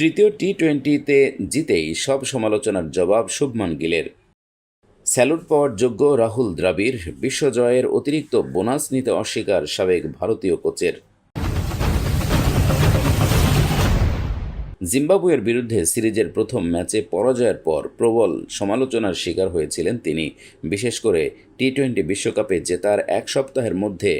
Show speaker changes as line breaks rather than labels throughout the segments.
তৃতীয় টি টোয়েন্টিতে জিতেই সব সমালোচনার জবাব শুভমান গিলের। স্যালুট পাওয়ার যোগ্য রাহুল দ্রাবিড় বিশ্বজয়ের অতিরিক্ত বোনাস নিতে অস্বীকার সাবেক ভারতীয় কোচের। জিম্বাবুয়ের বিরুদ্ধে সিরিজের প্রথম ম্যাচে পরাজয়ের পর প্রবল সমালোচনার শিকার হয়েছিলেন তিনি। বিশেষ করে টি টোয়েন্টি বিশ্বকাপে জেতার এক সপ্তাহের মধ্যে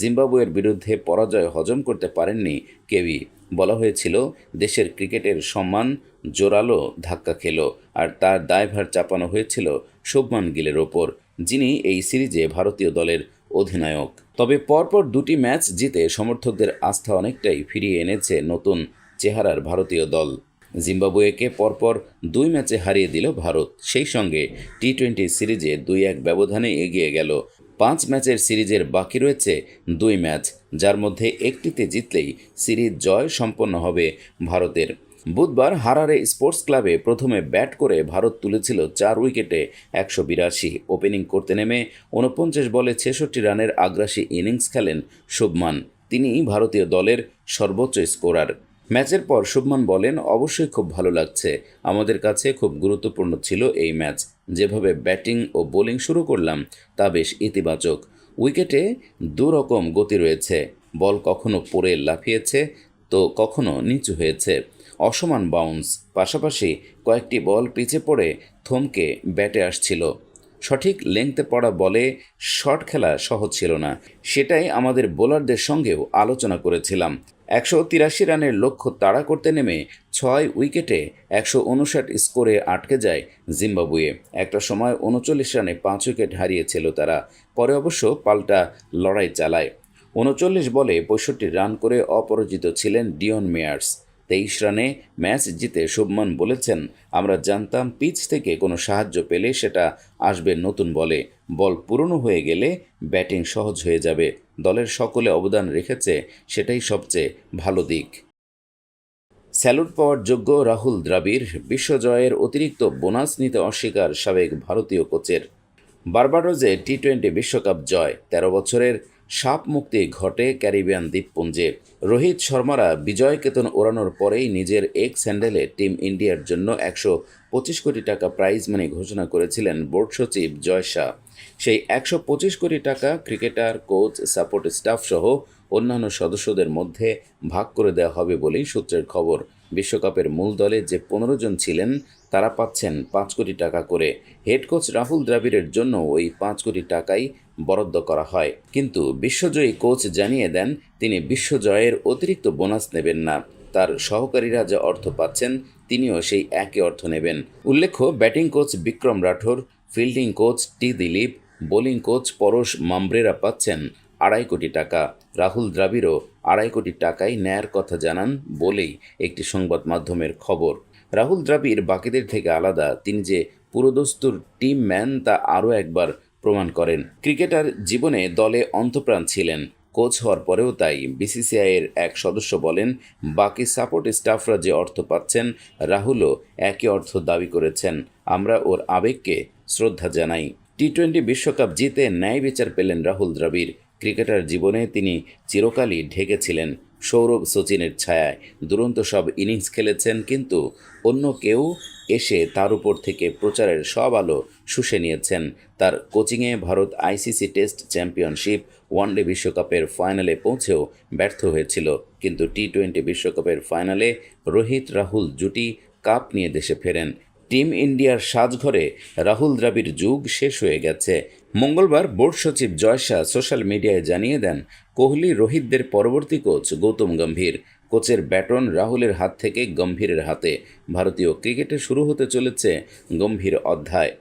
জিম্বাবুয়ের বিরুদ্ধে পরাজয় হজম করতে পারেননি কেউই বলা হয়েছিল, দেশের ক্রিকেটের সম্মান জোরালো ধাক্কা খেল আর তার দায়ভার চাপানো হয়েছিল শুভমান গিলের ওপর, যিনি এই সিরিজে ভারতীয় দলের অধিনায়ক। তবে পরপর দুটি ম্যাচ জিতে সমর্থকদের আস্থা অনেকটাই ফিরিয়ে এনেছে নতুন চেহারার ভারতীয় দল। জিম্বাবুয়েকে পরপর দুই ম্যাচে হারিয়ে দিল ভারত। সেই সঙ্গে টি টোয়েন্টি সিরিজে দুই এক ব্যবধানে এগিয়ে গেল। পাঁচ ম্যাচের সিরিজের বাকি রয়েছে দুই ম্যাচ, যার মধ্যে একটিতে জিতলেই সিরিজ জয় সম্পন্ন হবে ভারতের। বুধবার হারারে স্পোর্টস ক্লাবে প্রথমে ব্যাট করে ভারত তুলেছিল চার উইকেটে একশো বিরাশি। ওপেনিং করতে নেমে উনপঞ্চাশ বলে ছেষট্টি রানের আগ্রাসী ইনিংস খেলেন শুভমান। তিনি ভারতীয় দলের সর্বোচ্চ স্কোরার। ম্যাচের পর শুভমান বলেন, অবশ্যই খুব ভালো লাগছে। আমাদের কাছে খুব গুরুত্বপূর্ণ ছিল এই ম্যাচ। যেভাবে ব্যাটিং ও বোলিং শুরু করলাম, তা বেশ ইতিবাচক। উইকেটে দুরকম গতি রয়েছে। বল কখনো পড়ে লাফিয়েছে, তো কখনো নিচু হয়েছে। অসমান বাউন্স পাশাপাশি কয়েকটি বল পিছে পড়ে থমকে ব্যাটে আসছিল। সঠিক লেংথে পড়া বলে শট খেলা সহজ ছিল না। সেটাই আমাদের বোলারদের সঙ্গেও আলোচনা করেছিলাম। একশো তিরাশি রানের লক্ষ্য তাড়া করতে নেমে ছয় উইকেটে একশো উনষাট স্কোরে আটকে যায় জিম্বাবুয়ে। একটা সময় উনচল্লিশ রানে পাঁচ উইকেট হারিয়েছিল তারা, পরে অবশ্য পাল্টা লড়াই চালায়। উনচল্লিশ বলে পঁয়ষট্টি রান করে অপরাজিত ছিলেন ডিওন মেয়ার্স। তেইশ রানে ম্যাচ জিতে শুভমান বলেছেন, আমরা জানতাম পিচ থেকে কোনো সাহায্য পেলে সেটা আসবে নতুন বলে। বল পুরনো হয়ে গেলে ব্যাটিং সহজ হয়ে যাবে। দলের সকলে অবদান রেখেছে, সেটাই সবচেয়ে ভালো দিক। স্যালুট পাওয়ার যোগ্য রাহুল দ্রাবিড় বিশ্বজয়ের অতিরিক্ত বোনাস নিতে অস্বীকার সাবেক ভারতীয় কোচের। বার্বাডোজে টি টোয়েন্টি বিশ্বকাপ জয়, তেরো বছরের সাপ মুক্তি ঘটে ক্যারিবিয়ান দ্বীপপুঞ্জে। রোহিত শর্মারা বিজয় কেতন ওড়ানোর পরেই নিজের এক স্যান্ডেলে টিম ইন্ডিয়ার জন্য একশো পঁচিশ কোটি টাকা প্রাইজ মানি ঘোষণা করেছিলেন বোর্ড সচিব জয় শাহ। সেই একশো পঁচিশ কোটি টাকা ক্রিকেটার, কোচ, সাপোর্ট স্টাফ সহ অন্যান্য সদস্যদের মধ্যে ভাগ করে দেওয়া হবে বলেই সূত্রের খবর। বিশ্বকাপের মূল দলে যে পনেরো জন ছিলেন, তারা পাচ্ছেন পাঁচ কোটি টাকা করে। হেড কোচ রাহুল দ্রাবিড়ের জন্য ওই পাঁচ কোটি টাকাই বরাদ্দ করা হয়। কিন্তু বিশ্বজয়ী কোচ জানিয়ে দেন, তিনি বিশ্বজয়ের অতিরিক্ত বোনাস নেবেন না। তার সহকারীরা যা অর্থ পাচ্ছেন, তিনিও সেই একই অর্থ নেবেন। উল্লেখ্য, batting coach Vikram Rathour, fielding coach T Dilip, bowling coach Paras মামব্রেরা পাচ্ছেন আড়াই কোটি টাকা। রাহুল দ্রাবিড়ও আড়াই কোটি টাকাই নেয়ার কথা জানান বলেই একটি সংবাদ মাধ্যমের খবর। রাহুল দ্রাবিড় বাকিদের থেকে আলাদা। তিনি যে পুরোদস্তুর টিম ম্যান তা আরও একবার প্রমাণ করেন। ক্রিকেটার জীবনে দলে অন্তপ্রাণ ছিলেন। কোচ হওয়ার পরেও তাই বিসিসিআইয়ের এক সদস্য বলেন, বাকি সাপোর্ট স্টাফরা যে অর্থ পাচ্ছেন, রাহুলও একই অর্থ দাবি করেছেন। আমরা ওর আবেগকে শ্রদ্ধা জানাই। টি টোয়েন্টি বিশ্বকাপ জিতে ন্যায় বিচার পেলেন রাহুল দ্রাবিড়। ক্রিকেটার জীবনে তিনি চিরকালই ঢেকেছিলেন সৌরভ সচিনের ছায়ায়। দুরন্ত সব ইনিংস খেলেছেন কিন্তু অন্য কেউ এসে তার উপর থেকে প্রচারের সব আলো শুষে নিয়েছেন। তার কোচিংয়ে Bharat ICC test championship, one day বিশ্বকাপের ফাইনালে পৌঁছেও ব্যর্থ হয়েছিল। কিন্তু টি টোয়েন্টি বিশ্বকাপের ফাইনালে রোহিত রাহুল জুটি কাপ নিয়ে দেশে ফেরেন। টিম ইন্ডিয়ার সাজঘরে রাহুল দ্রাবিড় যুগ শেষ হয়ে গেছে। মঙ্গলবার বোর্ড সচিব জয় শাহ সোশ্যাল মিডিয়ায় জানিয়ে দেন, কোহলি, রোহিতদের পরবর্তী কোচ গৌতম গম্ভীর। কোচের ব্যাটন রাহুলের হাত থেকে গম্ভীরের হাতে। ভারতীয় ক্রিকেটে শুরু হতে চলেছে গম্ভীর অধ্যায়।